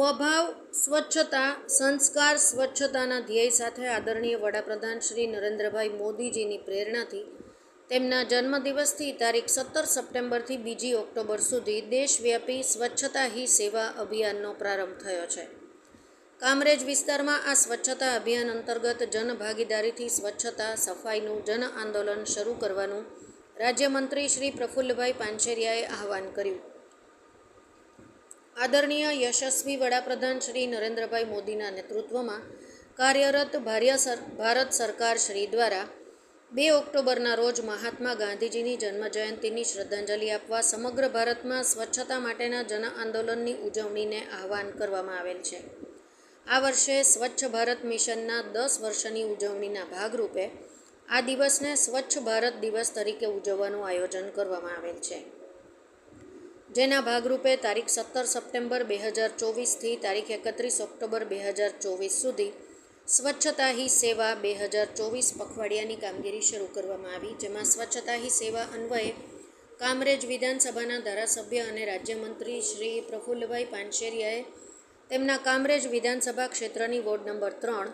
સ્વભાવ, સ્વચ્છતા, સંસ્કાર, સ્વચ્છતાના ધ્યેય સાથે આદરણીય વડાપ્રધાન શ્રી નરેન્દ્રભાઈ મોદીજીની પ્રેરણાથી તેમના જન્મદિવસથી તારીખ સત્તર સપ્ટેમ્બરથી બીજી ઓક્ટોબર સુધી દેશવ્યાપી સ્વચ્છતા હી સેવા અભિયાનનો પ્રારંભ થયો છે. કામરેજ વિસ્તારમાં આ સ્વચ્છતા અભિયાન અંતર્ગત જનભાગીદારીથી સ્વચ્છતા, સફાઈનું જન આંદોલન શરૂ કરવાનું રાજ્યમંત્રી શ્રી પ્રફુલ્લભાઈ પાંચેરિયાએ આહવાન કર્યું. આદરણીય યશસ્વી વડાપ્રધાન શ્રી નરેન્દ્રભાઈ મોદીના નેતૃત્વમાં કાર્યરત ભારત સરકાર શ્રી દ્વારા બે ઓક્ટોબરના રોજ મહાત્મા ગાંધીજીની જન્મજયંતિની શ્રદ્ધાંજલિ આપવા સમગ્ર ભારતમાં સ્વચ્છતા માટેના જન આંદોલનની ઉજવણીને આહવાન કરવામાં આવેલ છે. આ વર્ષે સ્વચ્છ ભારત મિશનના દસ વર્ષની ઉજવણીના ભાગરૂપે આ દિવસને સ્વચ્છ ભારત દિવસ તરીકે ઉજવવાનું આયોજન કરવામાં આવેલ છે. જેના ભાગરૂપે તારીખ સત્તર સપ્ટેમ્બર બે હજાર ચોવીસથી તારીખ એકત્રીસ ઓક્ટોબર બે હજાર ચોવીસ સુધી સ્વચ્છતા હી સેવા બે હજાર ચોવીસ પખવાડિયાની કામગીરી શરૂ કરવામાં આવી, જેમાં સ્વચ્છતા હી સેવા અન્વયે કામરેજ વિધાનસભાના ધારાસભ્ય અને રાજ્યમંત્રી શ્રી પ્રફુલ્લભાઈ પાનશેરિયાએ તેમના કામરેજ વિધાનસભા ક્ષેત્રની વોર્ડ નંબર ત્રણ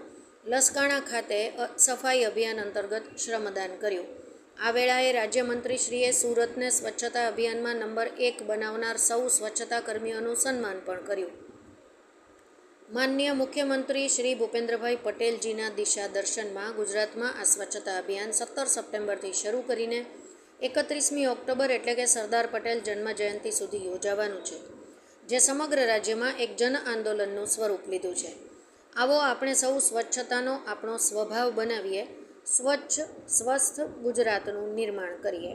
લસકાણા ખાતે સફાઈ અભિયાન અંતર્ગત શ્રમદાન કર્યું. આ વેળાએ રાજ્યમંત્રીશ્રીએ સુરતને સ્વચ્છતા અભિયાનમાં નંબર એક બનાવનાર સૌ સ્વચ્છતા કર્મીઓનું સન્માન પણ કર્યું. માનનીય મુખ્યમંત્રી શ્રી ભૂપેન્દ્રભાઈ પટેલજીના દિશા દર્શનમાં ગુજરાતમાં આ સ્વચ્છતા અભિયાન સત્તર સપ્ટેમ્બરથી શરૂ કરીને એકત્રીસમી ઓક્ટોબર એટલે કે સરદાર પટેલ જન્મ જયંતિ સુધી યોજાવાનું છે, જે સમગ્ર રાજ્યમાં એક જન આંદોલનનું સ્વરૂપ લીધું છે. આવો આપણે સૌ સ્વચ્છતાનો આપણો સ્વભાવ બનાવીએ સ્વચ્છ સ્વસ્થ ગુજરાતનું નિર્માણ કરીએ.